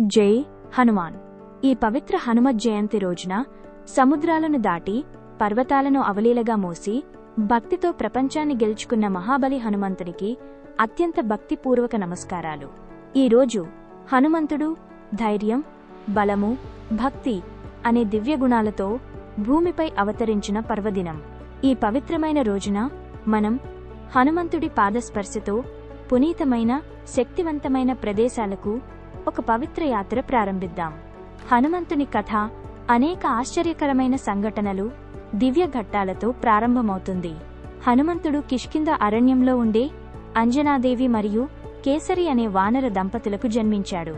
జై హనుమాన్. ఈ పవిత్ర హనుమత్ జయంతి రోజున సముద్రాలను దాటి పర్వతాలను అవలీలగా మోసి భక్తితో ప్రపంచాన్ని గెలుచుకున్న మహాబలి హనుమంతునికి అత్యంత భక్తిపూర్వక నమస్కారాలు. ఈ రోజు హనుమంతుడు ధైర్యం బలము భక్తి అనే దివ్య గుణాలతో భూమిపై అవతరించిన పర్వదినం. ఈ పవిత్రమైన రోజున మనం హనుమంతుడి పాదస్పర్శతో పునీతమైన శక్తివంతమైన ప్రదేశాలకు ఒక పవిత్ర యాత్ర ప్రారంభిద్దాం. హనుమంతుని కథ అనేక ఆశ్చర్యకరమైన సంఘటనలు దివ్య ఘట్టాలతో ప్రారంభమవుతుంది. హనుమంతుడు కిష్కింద అరణ్యంలో ఉండే అంజనాదేవి మరియు కేసరి అనే వానర దంపతులకు జన్మించాడు.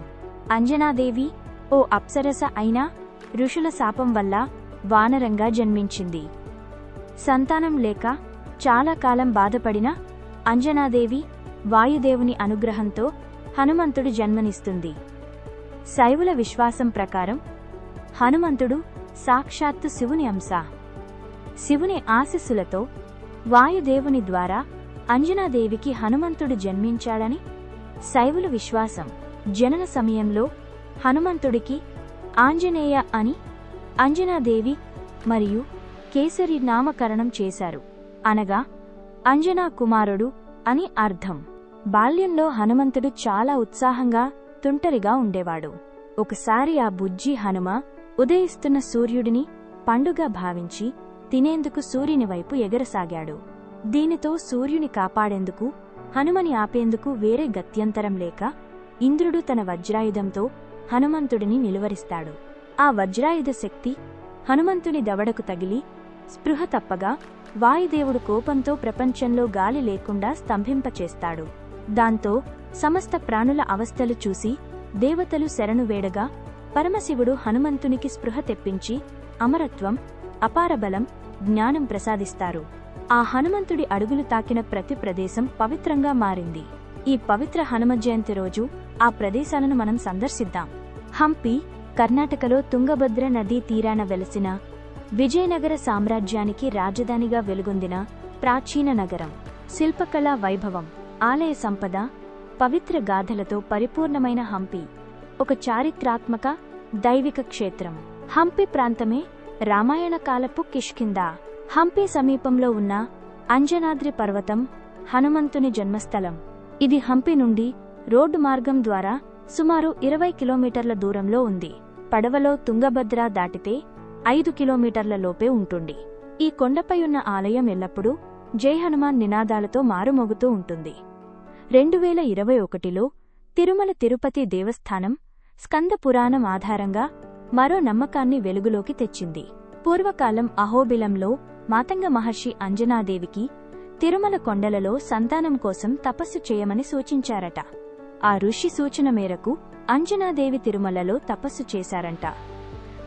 అంజనాదేవి ఓ అప్సరస అయినా ఋషుల శాపం వల్ల వానరంగా జన్మించింది. సంతానం లేక చాలా కాలం బాధపడిన అంజనాదేవి వాయుదేవుని అనుగ్రహంతో హనుమంతుడు జన్మనిస్తుంది. శైవుల విశ్వాసం ప్రకారం హనుమంతుడు సాక్షాత్తు శివుని అంశ. శివుని ఆశీస్సులతో వాయుదేవుని ద్వారా అంజనాదేవికి హనుమంతుడు జన్మించాడని శైవుల విశ్వాసం. జనన సమయంలో హనుమంతుడికి ఆంజనేయ అని అంజనాదేవి మరియు కేసరి నామకరణం చేశారు. అనగా అంజనా కుమారుడు అని అర్థం. బాల్యంలో హనుమంతుడు చాలా ఉత్సాహంగా తుంటరిగా ఉండేవాడు. ఒకసారి ఆ బుజ్జి హనుమ ఉదయిస్తున్న సూర్యుడిని పండుగ భావించి తినేందుకు సూర్యుని వైపు ఎగరసాగాడు. దీనితో సూర్యుని కాపాడేందుకు హనుమని ఆపేందుకు వేరే గత్యంతరం లేక ఇంద్రుడు తన వజ్రాయుధంతో హనుమంతుడిని నిలువరిస్తాడు. ఆ వజ్రాయుధ శక్తి హనుమంతుని దవడకు తగిలి స్పృహ తప్పగా వాయుదేవుడు కోపంతో ప్రపంచంలో గాలి లేకుండా స్తంభింపచేస్తాడు. దాంతో సమస్త ప్రాణుల అవస్థలు చూసి దేవతలు శరణు వేడగా పరమశివుడు హనుమంతునికి స్పృహ తెప్పించి అమరత్వం అపారబలం జ్ఞానం ప్రసాదిస్తారు. ఆ హనుమంతుడి అడుగులు తాకిన ప్రతి ప్రదేశం పవిత్రంగా మారింది. ఈ పవిత్ర హనుమ జయంతి రోజు ఆ ప్రదేశాలను మనం సందర్శిద్దాం. హంపి కర్ణాటకలో తుంగభద్ర నదీ తీరాన వెలసిన విజయనగర సామ్రాజ్యానికి రాజధానిగా వెలుగొందిన ప్రాచీన నగరం శిల్పకళా వైభవం. ఆలయ సంపద పవిత్ర గాథలతో పరిపూర్ణమైన హంపి ఒక చారిత్రాత్మక దైవిక క్షేత్రం. హంపి ప్రాంతమే రామాయణ కాలపు కిష్కింద హంపి సమీపంలో ఉన్న అంజనాద్రి పర్వతం హనుమంతుని జన్మస్థలం. ఇది హంపి నుండి రోడ్డు మార్గం ద్వారా సుమారు ఇరవై కిలోమీటర్ల దూరంలో ఉంది. పడవలో తుంగభద్ర దాటితే ఐదు కిలోమీటర్ల లోపే ఉంటుంది. ఈ కొండపై ఉన్న ఆలయం ఎల్లప్పుడూ జై హనుమాన్ నినాదాలతో మారుమోగుతూ ఉంటుంది. రెండు వేల ఇరవై ఒకటిలో తిరుమల తిరుపతి దేవస్థానం స్కంద పురాణం ఆధారంగా మరో నమ్మకాన్ని వెలుగులోకి తెచ్చింది. పూర్వకాలం అహోబిలంలో మాతంగ మహర్షి అంజనాదేవికి తిరుమల కొండలలో సంతానం కోసం తపస్సు చేయమని సూచించారట. ఆ ఋషి సూచన మేరకు అంజనాదేవి తిరుమలలో తపస్సు చేశారంట.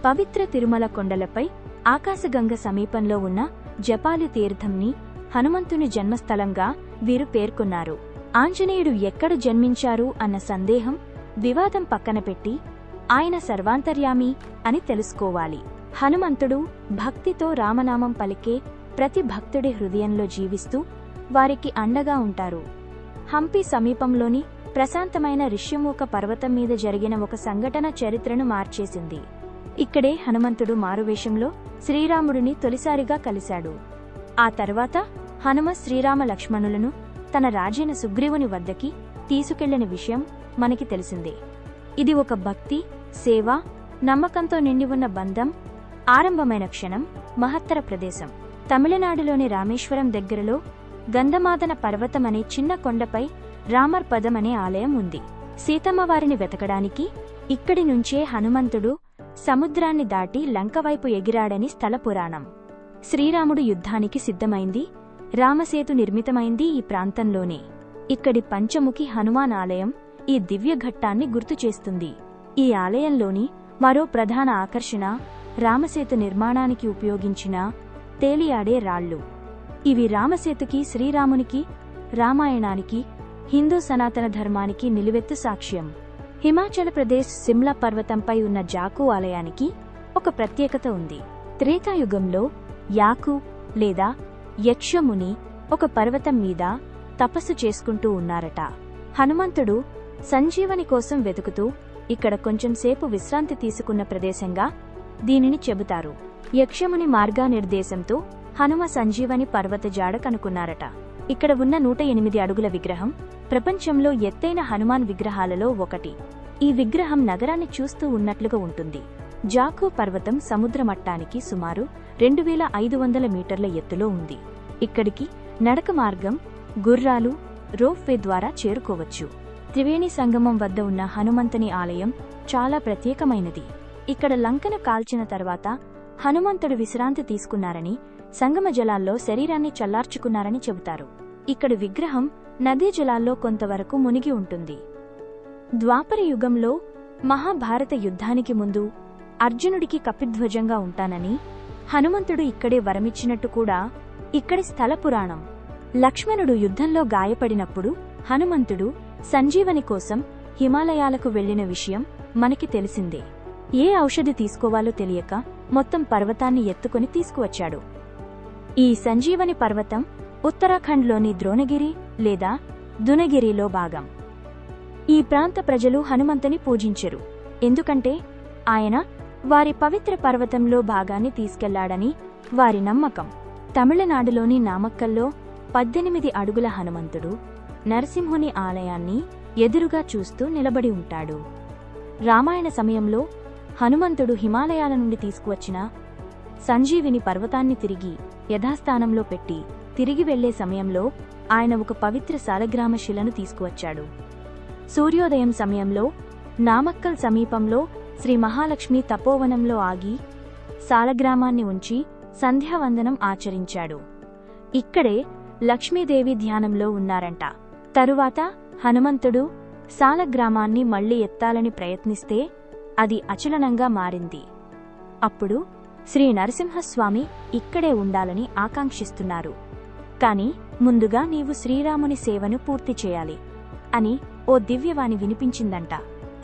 పవిత్ర తిరుమల కొండలపై ఆకాశగంగ సమీపంలో ఉన్న జపాలి తీర్థంని హనుమంతుని జన్మస్థలంగా వీరు పేర్కొన్నారు. ఆంజనేయుడు ఎక్కడ జన్మించారు అన్న సందేహం వివాదం పక్కన పెట్టి ఆయన సర్వాంతర్యామి అని తెలుసుకోవాలి. హనుమంతుడు భక్తితో రామనామం పలికే ప్రతి భక్తుడి హృదయంలో జీవిస్తూ వారికి అండగా ఉంటారు. హంపి సమీపంలోని ప్రశాంతమైన ఋష్యమూక పర్వతం మీద జరిగిన ఒక సంఘటన చరిత్రను మార్చేసింది. ఇక్కడే హనుమంతుడు మారువేషంలో శ్రీరాముడిని తొలిసారిగా కలిశాడు. ఆ తర్వాత హనుమ శ్రీరామ లక్ష్మణులను తన రాజైన సుగ్రీవుని వద్దకి తీసుకెళ్ళిన విషయం మనకి తెలిసిందే. ఇది ఒక భక్తి సేవ నమ్మకంతో నిండి ఉన్న బంధం ఆరంభమైన క్షణం మహత్తర ప్రదేశం. తమిళనాడులోని రామేశ్వరం దగ్గరలో గంధమాదన పర్వతం అనే చిన్న కొండపై రామర్ పదం అనే ఆలయం ఉంది. సీతమ్మవారిని వెతకడానికి ఇక్కడి నుంచే హనుమంతుడు సముద్రాన్ని దాటి లంకవైపు ఎగిరాడని స్థల పురాణం. శ్రీరాముడు యుద్ధానికి సిద్ధమైంది. రామసేతు నిర్మితమైంది ఈ ప్రాంతంలోనే. ఇక్కడి పంచముఖి హనుమాన్ ఆలయం ఈ దివ్య ఘట్టాన్ని గుర్తుచేస్తుంది. ఈ ఆలయంలోని మరో ప్రధాన ఆకర్షణ రామసేతు నిర్మాణానికి ఉపయోగించిన తేలియాడే రాళ్ళు. ఇవి రామసేతుకి శ్రీరామునికి రామాయణానికి హిందూ సనాతన ధర్మానికి నిలువెత్తు సాక్ష్యం. హిమాచల్ ప్రదేశ్ సిమ్లా పర్వతంపై ఉన్న జాకు ఆలయానికి ఒక ప్రత్యేకత ఉంది. త్రేతాయుగంలో యాకు లేదా యక్షముని ఒక పర్వతం మీద తపస్సు చేసుకుంటూ ఉన్నారట. హనుమంతుడు సంజీవని కోసం వెతుకుతూ ఇక్కడ కొంచెం సేపు విశ్రాంతి తీసుకున్న ప్రదేశంగా దీనిని చెబుతారు. యక్షముని మార్గానిర్దేశంతో హనుమ సంజీవని పర్వత జాడ కనుకున్నారట ఇక్కడ ఉన్న నూట ఎనిమిది అడుగుల విగ్రహం ప్రపంచంలో ఎత్తైన హనుమాన్ విగ్రహాలలో ఒకటి. ఈ విగ్రహం నగరాన్ని చూస్తూ ఉన్నట్లుగా ఉంటుంది. జాకో పర్వతం సముద్ర మట్టానికి సుమారు రెండు వేల ఐదు వందల మీటర్ల ఎత్తులో ఉంది. ఇక్కడికి నడక మార్గం గుర్రాలు రోప్వే ద్వారా చేరుకోవచ్చు. త్రివేణి సంగమం వద్ద ఉన్న హనుమంతుని ఆలయం చాలా ప్రత్యేకమైనది. ఇక్కడ లంకను కాల్చిన తర్వాత హనుమంతుడు విశ్రాంతి తీసుకున్నారని సంగమ జలాల్లో శరీరాన్ని చల్లార్చుకున్నారని చెబుతారు. ఇక్కడ విగ్రహం నదీ జలాల్లో కొంతవరకు మునిగి ఉంటుంది. ద్వాపర యుగంలో మహాభారత యుద్ధానికి ముందు అర్జునుడికి కపిధ్వజంగా ఉంటానని హనుమంతుడు ఇక్కడే వరమిచ్చినట్టు కూడా ఇక్కడి స్థల పురాణం. లక్ష్మణుడు యుద్ధంలో గాయపడినప్పుడు హనుమంతుడు సంజీవని కోసం హిమాలయాలకు వెళ్ళిన విషయం మనకి తెలిసిందే. ఏ ఔషధి తీసుకోవాలో తెలియక మొత్తం పర్వతాన్ని ఎత్తుకుని తీసుకువచ్చాడు. ఈ సంజీవని పర్వతం ఉత్తరాఖండ్లోని ద్రోణగిరి లేదా దునగిరిలో భాగం. ఈ ప్రాంత ప్రజలు హనుమంతుని పూజించరు. ఎందుకంటే ఆయన వారి పవిత్ర పర్వతంలో భాగాన్ని తీసుకెళ్ళాడని వారి నమ్మకం. తమిళనాడులోని నామక్కల్లో పద్దెనిమిది అడుగుల హనుమంతుడు నరసింహుని ఆలయాన్ని ఎదురుగా చూస్తూ నిలబడి ఉంటాడు. రామాయణ సమయంలో హనుమంతుడు హిమాలయాల నుండి తీసుకువచ్చిన సంజీవిని పర్వతాన్ని తిరిగి యథాస్థానంలో పెట్టి తిరిగి వెళ్ళే సమయంలో ఆయన ఒక పవిత్ర సాలగ్రామ శిలను తీసుకువచ్చాడు. సూర్యోదయం సమయంలో నామక్కల్ సమీపంలో శ్రీ మహాలక్ష్మి తపోవనంలో ఆగి సాలగ్రామాన్ని ఉంచి సంధ్యావందనం ఆచరించాడు. ఇక్కడే లక్ష్మీదేవి ధ్యానంలో ఉన్నారంట. తరువాత హనుమంతుడు సాలగ్రామాన్ని మళ్ళీ ఎత్తాలని ప్రయత్నిస్తే అది అచలనంగా మారింది. అప్పుడు శ్రీ నరసింహస్వామి ఇక్కడే ఉండాలని ఆకాంక్షిస్తున్నారు. కాని ముందుగా నీవు శ్రీరాముని సేవను పూర్తి చేయాలి అని ఓ దివ్యవాణి వినిపించిందంట.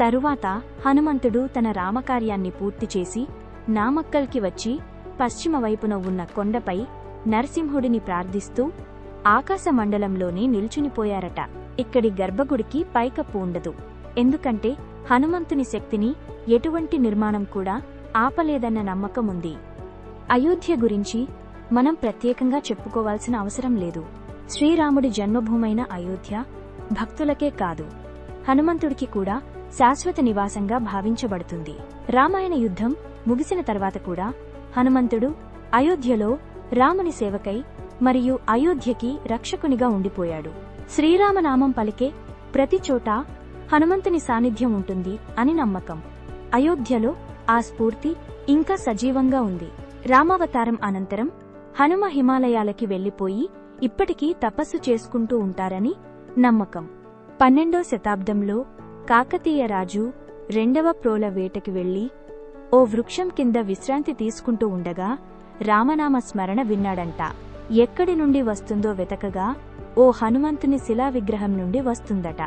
తరువాత హనుమంతుడు తన రామకార్యాన్ని పూర్తి చేసి నామక్కల్కి వచ్చి పశ్చిమ వైపున ఉన్న కొండపై నరసింహుడిని ప్రార్థిస్తూ ఆకాశమండలంలోనే నిల్చునిపోయారట ఇక్కడి గర్భగుడికి పైకప్పు ఉండదు. ఎందుకంటే హనుమంతుని శక్తిని ఎటువంటి నిర్మాణం కూడా ఆపలేదన్న నమ్మకం ఉంది. అయోధ్య గురించి మనం ప్రత్యేకంగా చెప్పుకోవాల్సిన అవసరం లేదు. శ్రీరాముడి జన్మభూమైన అయోధ్య భక్తులకే కాదు. హనుమంతుడికి కూడా శాశ్వత నివాసంగా భావించబడుతుంది. రామాయణ యుద్ధం ముగిసిన తర్వాత కూడా హనుమంతుడు అయోధ్యలో రాముని సేవకై మరియు అయోధ్యకి రక్షకునిగా ఉండిపోయాడు. శ్రీరామనామం పలికే ప్రతిచోటా హనుమంతుని సాన్నిధ్యం ఉంటుంది అని నమ్మకం. అయోధ్యలో ఆ స్ఫూర్తి ఇంకా సజీవంగా ఉంది. రామావతారం అనంతరం హనుమ హిమాలయాలకి వెళ్ళిపోయి ఇప్పటికీ తపస్సు చేసుకుంటూ ఉంటారని నమ్మకం. పన్నెండో శతాబ్దంలో కాకతీయ రాజు రెండవ ప్రోల వేటకి వెళ్ళి ఓ వృక్షం కింద విశ్రాంతి తీసుకుంటూ ఉండగా రామనామ స్మరణ విన్నాడంట. ఎక్కడి నుండి వస్తుందో వెతకగా ఓ హనుమంతుని శిలా విగ్రహం నుండి వస్తుందట.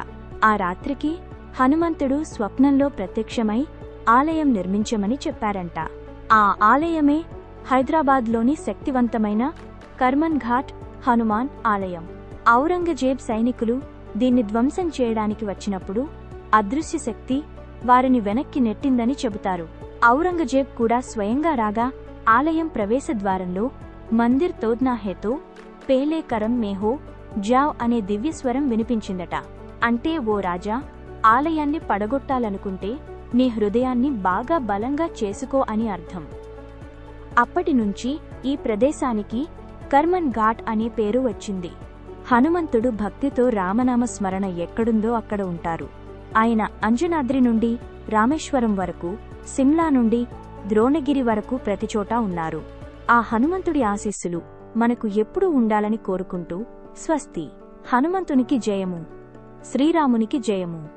ఆ రాత్రికి హనుమంతుడు స్వప్నంలో ప్రత్యక్షమై ఆలయం నిర్మించమని చెప్పారంట. ఆ ఆలయమే హైదరాబాద్లోని శక్తివంతమైన కర్మన్ ఘాట్ హనుమాన్ ఆలయం. ఔరంగజేబ్ సైనికులు దీన్ని ధ్వంసం చేయడానికి వచ్చినప్పుడు అదృశ్య శక్తి వారిని వెనక్కి నెట్టిందని చెబుతారు. ఔరంగజేబ్ కూడా స్వయంగా రాగా ఆలయం ప్రవేశద్వారంలో మందిర్ తోద్నా హేతో పేలే కరం మేహో జావ్ అనే దివ్యస్వరం వినిపించిందట. అంటే ఓ రాజా ఆలయాన్ని పడగొట్టాలనుకుంటే నీ హృదయాన్ని బాగా బలంగా చేసుకో అని అర్థం. అప్పటి నుంచి ఈ ప్రదేశానికి కర్మన్ ఘాట్ అనే పేరు వచ్చింది. హనుమంతుడు భక్తితో రామనామ స్మరణ ఎక్కడుందో అక్కడ ఉంటారు. ఆయన అంజనాద్రి నుండి రామేశ్వరం వరకు సిమ్లా నుండి ద్రోణగిరి వరకు ప్రతిచోటా ఉన్నారు. ఆ హనుమంతుడి ఆశీస్సులు మనకు ఎప్పుడూ ఉండాలని కోరుకుంటూ స్వస్తి. హనుమంతునికి జయము. శ్రీరామునికి జయము.